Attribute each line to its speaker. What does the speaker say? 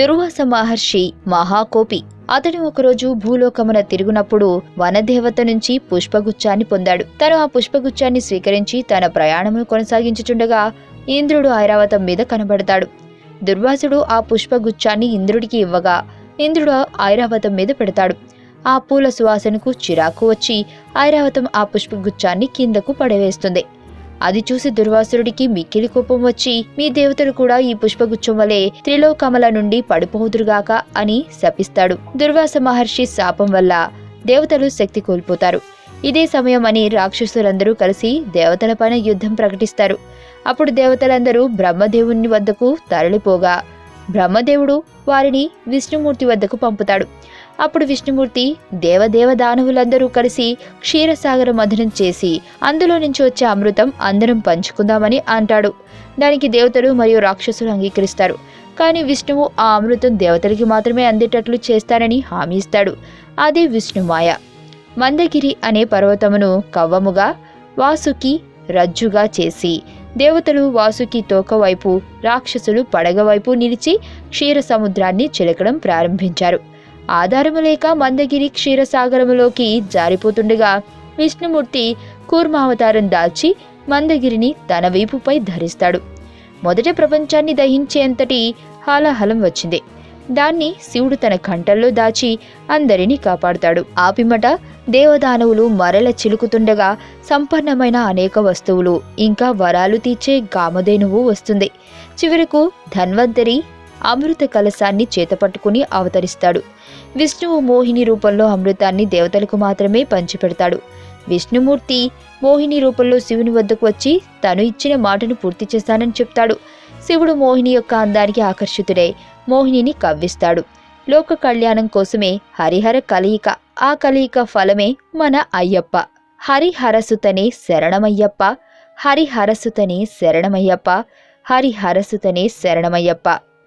Speaker 1: దుర్వాస మహర్షి మహాకోపి. అతడు ఒకరోజు భూలోకమున తిరుగునప్పుడు వనదేవత నుంచి పుష్పగుచ్చాన్ని పొందాడు. తను ఆ పుష్పగుచ్చాన్ని స్వీకరించి తన ప్రయాణమును కొనసాగించుచుండగా ఇంద్రుడు ఐరావతం మీద కనబడతాడు. దుర్వాసుడు ఆ పుష్పగుచ్చాన్ని ఇంద్రుడికి ఇవ్వగా ఇంద్రుడు ఐరావతం మీద పెడతాడు. ఆ పూల సువాసనకు చిరాకు వచ్చి ఐరావతం ఆ పుష్పగుచ్చాన్ని కిందకు పడవేస్తుంది. అది చూసి దుర్వాసురుడికి మిక్కిలి కోపం వచ్చి మీ దేవతలు కూడా ఈ పుష్పగుచ్చం వలె త్రిలోకమల నుండి పడిపోదురుగాక అని శపిస్తాడు దుర్వాస మహర్షి శాపం వల్ల దేవతలు శక్తి కోల్పోతారు. ఇదే సమయం అని రాక్షసులందరూ కలిసి దేవతలపైన యుద్ధం ప్రకటిస్తారు. అప్పుడు దేవతలందరూ బ్రహ్మదేవుని వద్దకు తరలిపోగా బ్రహ్మదేవుడు వారిని విష్ణుమూర్తి వద్దకు పంపుతాడు. అప్పుడు విష్ణుమూర్తి దేవదేవ దానవులందరూ కలిసి క్షీరసాగర మధనం చేసి అందులో నుంచి వచ్చే అమృతం అందరం పంచుకుందామని అంటాడు. దానికి దేవతలు మరియు రాక్షసులు అంగీకరిస్తారు. కానీ విష్ణువు ఆ అమృతం దేవతలకి మాత్రమే అందేటట్లు చేస్తానని హామీ ఇస్తాడు. అదే విష్ణుమాయ మందగిరి అనే పర్వతమును కవ్వముగా వాసుకి రజ్జుగా చేసి దేవతలు వాసుకి తోక వైపు రాక్షసులు పడగ వైపు నిలిచి క్షీర సముద్రాన్ని చిలకడం ప్రారంభించారు. ఆధారము లేక మందగిరి క్షీరసాగరములోకి జారిపోతుండగా విష్ణుమూర్తి కూర్మావతారం దాల్చి మందగిరిని తన వీపుపై ధరిస్తాడు. మొదట ప్రపంచాన్ని దహించేంతటి హాలాహలం వచ్చింది. దాన్ని శివుడు తన కంటల్లో దాచి అందరినీ కాపాడుతాడు. ఆ పిమ్మట దేవదానవులు మరల చిలుకుతుండగా సంపన్నమైన అనేక వస్తువులు ఇంకా వరాలు తీర్చే గామధేనువు వస్తుంది. చివరకు ధన్వంతరి అమృత కలశాన్ని చేతపట్టుకుని అవతరిస్తాడు. విష్ణువు మోహిని రూపంలో అమృతాన్ని దేవతలకు మాత్రమే పంచిపెడతాడు. విష్ణుమూర్తి మోహిని రూపంలో శివుని వద్దకు వచ్చి తను ఇచ్చిన మాటను పూర్తి చేస్తానని చెప్తాడు. శివుడు మోహిని యొక్క అందానికి ఆకర్షితుడై మోహినిని కవ్విస్తాడు. లోక కళ్యాణం కోసమే హరిహర కలయిక ఆ కలయిక ఫలమే మన అయ్యప్ప. హరిహరసుతనే శరణమయ్యప్ప హరిహరసుతనే శరణమయ్యప్ప హరిహరసుతనే శరణమయ్యప్ప.